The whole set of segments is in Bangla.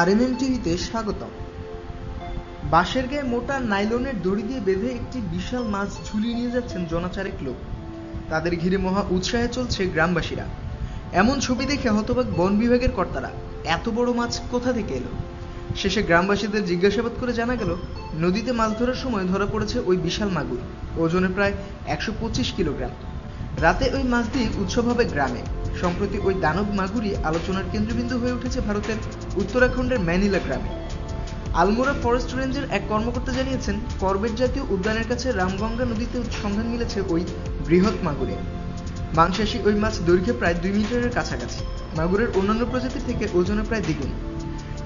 আরএমএম টিভিতে স্বাগতম। বাঁশের গায়ে মোটা নাইলনের দড়ি দিয়ে বেঁধে একটি বিশাল মাছ ঝুলিয়ে নিয়ে যাচ্ছেন জনাচারেক লোক। তাদের ঘিরে মহা উৎসাহে চলছে গ্রামবাসীরা। এমন ছবি দেখে হতবাক বন বিভাগের কর্তারা, এত বড় মাছ কোথা থেকে এলো? শেষে গ্রামবাসীদের জিজ্ঞাসাবাদ করে জানা গেল, নদীতে মাছ ধরার সময় ধরা পড়েছে ওই বিশাল মাগুর। ওজনে প্রায় একশো পঁচিশ কিলোগ্রাম। রাতে ওই মাছ দিয়ে উৎসব হবে গ্রামে। সম্প্রতি ওই দানব মাগুরি আলোচনার কেন্দ্রবিন্দু হয়ে উঠেছে ভারতের উত্তরাখণ্ডের ম্যানিলা গ্রামে। আলমোড়া ফরেস্ট রেঞ্জের এক কর্মকর্তা জানিয়েছেন করবেট জাতীয় উদ্যানের কাছে রামগঙ্গা নদীতে সন্ধান মিলেছে ওই বৃহৎ মাগুরে। মাংসাশী ওই মাছ দৈর্ঘ্যে প্রায় দুই মিটারের কাছাকাছি। মাগুরের অন্যান্য প্রজাতি থেকে ওজনে প্রায় দ্বিগুণ।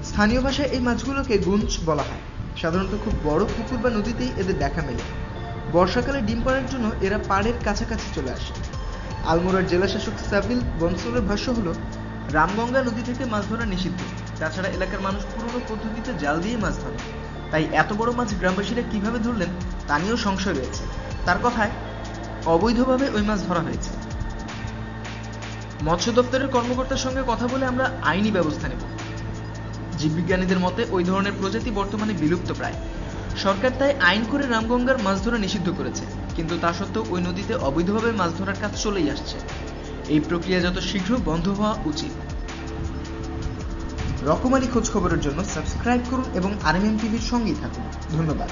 স্থানীয় ভাষায় এই মাছগুলোকে গুঞ্জ বলা হয়। সাধারণত খুব বড় পুকুর বা নদীতেই এদের দেখা মেলে। বর্ষাকালে ডিম পাড়ার জন্য এরা পাড়ের কাছাকাছি চলে আসে। আলমোড়ার জেলাশাসক সাবিল বনসলের ভাষ্য হলো, রামগঙ্গা নদী থেকে মাছ ধরা নিষিদ্ধ। তাছাড়া এলাকার মানুষ পুরনো পদ্ধতিতে জাল দিয়ে মাছ ধরে। তাই এত বড় মাছ গ্রামবাসীরা কীভাবে ধরলেন, তা নিয়েও সংশয় রয়েছে। তার কথায়, অবৈধভাবে ওই মাছ ধরা হয়েছে। মৎস্য দপ্তরের কর্মকর্তার সঙ্গে কথা বলে আমরা আইনি ব্যবস্থা নেব। জীববিজ্ঞানীদের মতে, ওই ধরনের প্রজাতি বর্তমানে বিলুপ্ত প্রায়। সরকার তাই আইন করে রামগঙ্গার মাছ ধরা নিষিদ্ধ করেছে, কিন্তু তা সত্ত্বেও ওই নদীতে অবৈধভাবে মাছ ধরার কাজ চলেই আসছে। এই প্রক্রিয়া যত শীঘ্র বন্ধ হওয়া উচিত। রকমারি খোঁজ খবরের জন্য সাবস্ক্রাইব করুন এবং আরএমএম টিভির সঙ্গেই থাকুন। ধন্যবাদ।